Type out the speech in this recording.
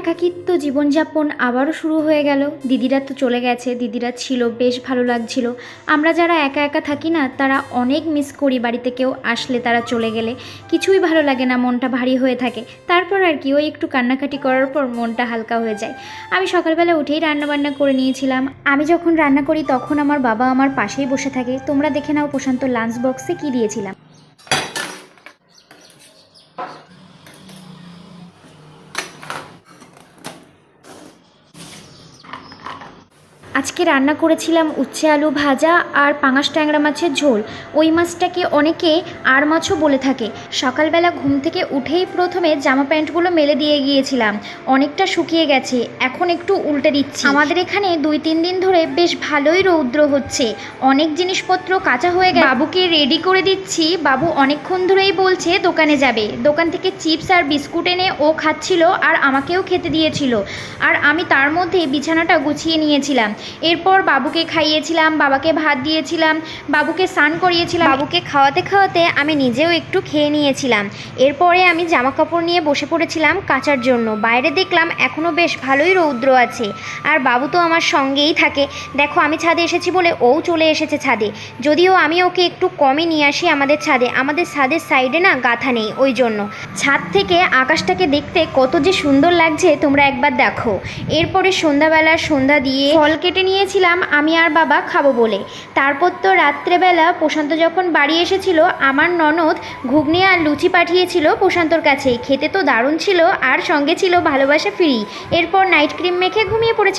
একাকিত্ব জীবনযাপন আবারও শুরু হয়ে গেল। দিদিরা তো চলে গেছে, দিদিরা ছিল, বেশ ভালো লাগছিল। আমরা যারা একা একা থাকি না, তারা অনেক মিস করি বাড়িতে কেউ আসলে তারা চলে গেলে। কিছুই ভালো লাগে না, মনটা ভারী হয়ে থাকে। তারপর আর কি, ওই একটু কান্নাকাটি করার পর মনটা হালকা হয়ে যায়। আমি সকালবেলা উঠেই রান্নাবান্না করে নিয়েছিলাম। আমি যখন রান্না করি, তখন আমার বাবা আমার পাশেই বসে থাকে। তোমরা দেখে নাও প্রশান্ত লাঞ্চ বক্সে কী দিয়েছিলাম। আজকে রান্না করেছিলাম উচ্ছে আলু ভাজা আর পাঙাশ ট্যাংরা মাছের ঝোল। ওই মাছটাকে অনেকে আর মাছও বলে থাকে। সকালবেলা ঘুম থেকে উঠেই প্রথমে জামা প্যান্টগুলো মেলে দিয়ে গিয়েছিলাম। অনেকটা শুকিয়ে গেছে। এখন একটু উল্টে দিচ্ছি। আমাদের এখানে দুই তিন দিন ধরে বেশ ভালোই রৌদ্র হচ্ছে। অনেক জিনিসপত্র কাঁচা হয়ে গেছে। বাবুকে রেডি করে দিচ্ছি। বাবু অনেকক্ষণ ধরেই বলছে, দোকানে যাবে। দোকান থেকে চিপস আর বিস্কুট এনে ও খাচ্ছিল আর আমাকেও খেতে দিয়েছিল। আর আমি তার মধ্যে বিছানাটা গুছিয়ে নিয়েছিলাম। এরপর বাবুকে খাইয়েছিলাম, বাবাকে ভাত দিয়েছিলাম, বাবুকে স্নান করিয়েছিলাম, বাবুকে খাওয়াতে খাওয়াতে আমি নিজেও একটু খেয়ে নিয়েছিলাম। এরপরে আমি জামা কাপড় নিয়ে বসে পড়েছিলাম কাচার জন্য। বাইরে দেখলাম এখনও বেশ ভালোই রৌদ্র আছে। আর বাবু তো আমার সঙ্গেই থাকে। দেখো, আমি ছাদে এসেছি বলে ও চলে এসেছে ছাদে। যদিও আমি ওকে একটু কমে নিয়ে আসি আমাদের ছাদে। আমাদের ছাদের সাইডে না গাথা নেই ওই জন্য। ছাদ থেকে আকাশটাকে দেখতে কত যে সুন্দর লাগছে তোমরা একবার দেখো। এরপরে সন্ধ্যাবেলা সন্ধ্যা দিয়ে ফল কেটে নিয়েছিলাম আমি আর বাবা খাব বলে। তারপর তো রাত্রেবেলা প্রশান্ত যখন বাড়ি এসেছিল, আমার ননদ ঘুগনি আর লুচি পাঠিয়েছিল প্রশান্তর কাছে খেতে তো দারুণ ছিল আর সঙ্গে ছিল ভালোবাসা ফিরি। এরপর নাইট ক্রিম মেখে ঘুমিয়ে পড়েছিলাম।